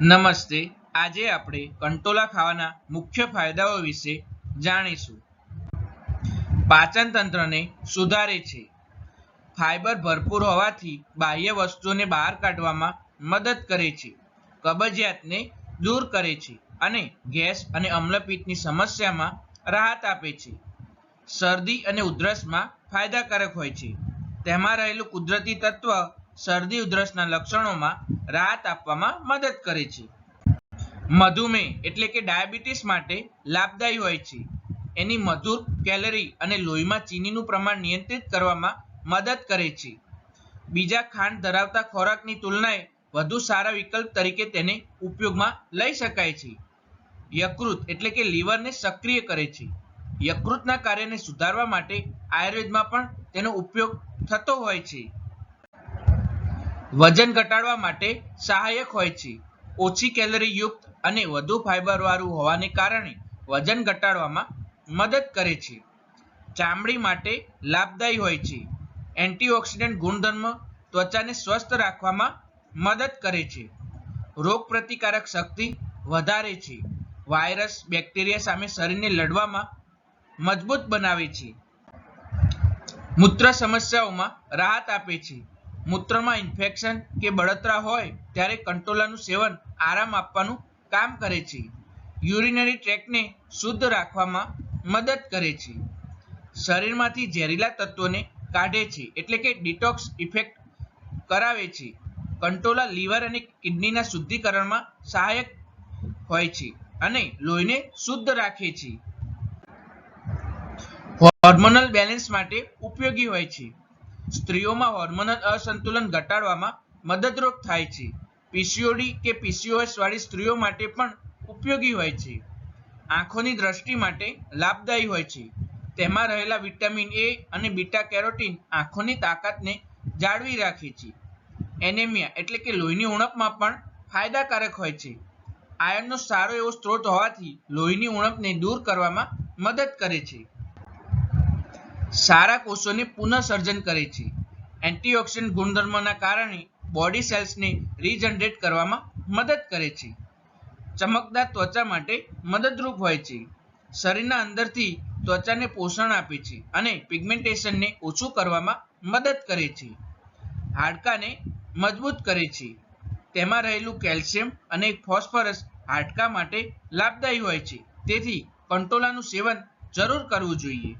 નમસ્તે. આજે આપણે કંટોલા ખાવાના મુખ્ય ફાયદાઓ વિશે જાણીશું. પાચન તંત્રને સુધારે છે. ફાઇબર ભરપૂર હોવાથી બાહ્ય વસ્તુઓને બહાર કાઢવામાં મદદ કરે છે. કબજિયાતને દૂર કરે છે અને ગેસ અને અમ્લપિત્તની સમસ્યામાં રાહત આપે છે. શરદી અને ઉધરસમાં ફાયદાકારક હોય છે. તેમાં રહેલું કુદરતી તત્વ શરદી ઉધરસના લક્ષણોમાં રાહત આપવામાં મદદ કરે છે. મધુમેહ એટલે કે ડાયાબિટીસ માટે લાભદાયી હોય છે. એની મધુર કેલરી અને લોહીમાં ચીનીનું પ્રમાણ નિયંત્રિત કરવામાં મદદ કરે છે. બીજા ખાંડ ધરાવતા ખોરાકની તુલનાએ વધુ સારા વિકલ્પ તરીકે તેને ઉપયોગમાં લઈ શકાય છે. યકૃત એટલે કે લીવરને સક્રિય કરે છે. યકૃતના કાર્યને સુધારવા માટે આયુર્વેદમાં પણ તેનો ઉપયોગ થતો હોય છે. વજન ઘટાડવા માટે સહાયક હોય છે. ઓછી કેલરી યુક્ત અને વધુ ફાઇબરવાળું હોવાને કારણે વજન ઘટાડવામાં મદદ કરે છે. ચામડી માટે લાભદાયી હોય છે. એન્ટીઓક્સિડન્ટ ગુણધર્મ ત્વચાને સ્વસ્થ રાખવામાં મદદ કરે છે. રોગ પ્રતિકારક શક્તિ વધારે છે. વાયરસ, બેક્ટેરિયા સામે શરીરને લડવામાં મજબૂત બનાવે છે. મૂત્ર સમસ્યાઓમાં રાહત આપે છે. મૂત્રમાં ઇન્ફેક્શન કે બળતરા હોય, ત્યારે કંટોલાનું સેવન આરામ આપવાનું કામ કરે છે. યુરિનરી ટ્રેકને શુદ્ધ રાખવામાં મદદ કરે છે. શરીરમાંથી ઝેરીલા તત્વોને કાઢે છે, એટલે કે ડિટોક્સ ઇફેક્ટ કરાવે છે. કંટોલા લીવર અને કિડનીના શુદ્ધિકરણમાં સહાયક હોય છે અને લોહીને શુદ્ધ રાખે છે. હોર્મોનલ બેલેન્સ માટે ઉપયોગી હોય છે. સ્ત્રીઓમાં હોર્મોનલ અસંતુલન ઘટાડવામાં મદદરૂપ થાય છે. પીસીઓડી કે પીસીઓએસ વાળી સ્ત્રીઓ માટે પણ ઉપયોગી હોય છે. આંખોની દ્રષ્ટિ માટે લાભદાયી હોય છે. તેમાં રહેલા વિટામિન એ અને બીટા કેરોટીન આંખોની તાકાતને જાળવી રાખે છે. એનેમિયા એટલે કે લોહીની ઉણપમાં પણ ફાયદાકારક હોય છે. આયર્નનો સારો એવો સ્ત્રોત હોવાથી લોહીની ઉણપને દૂર કરવામાં મદદ કરે છે. સારા કોષોને પુનઃસર્જન કરે છે. એન્ટીઓક્સિડન્ટ ગુણધર્મોના કારણે બોડી સેલ્સને રીજનરેટ કરવામાં મદદ કરે છે. ચમકદાર ત્વચા માટે મદદરૂપ હોય છે. શરીરના અંદરથી ત્વચાને પોષણ આપે છે અને પિગમેન્ટેશનને ઓછું કરવામાં મદદ કરે છે. હાડકાને મજબૂત કરે છે. તેમાં રહેલું કેલ્શિયમ અને ફોસ્ફરસ હાડકા માટે લાભદાયી હોય છે. તેથી કંટોલાનું સેવન જરૂર કરવું જોઈએ.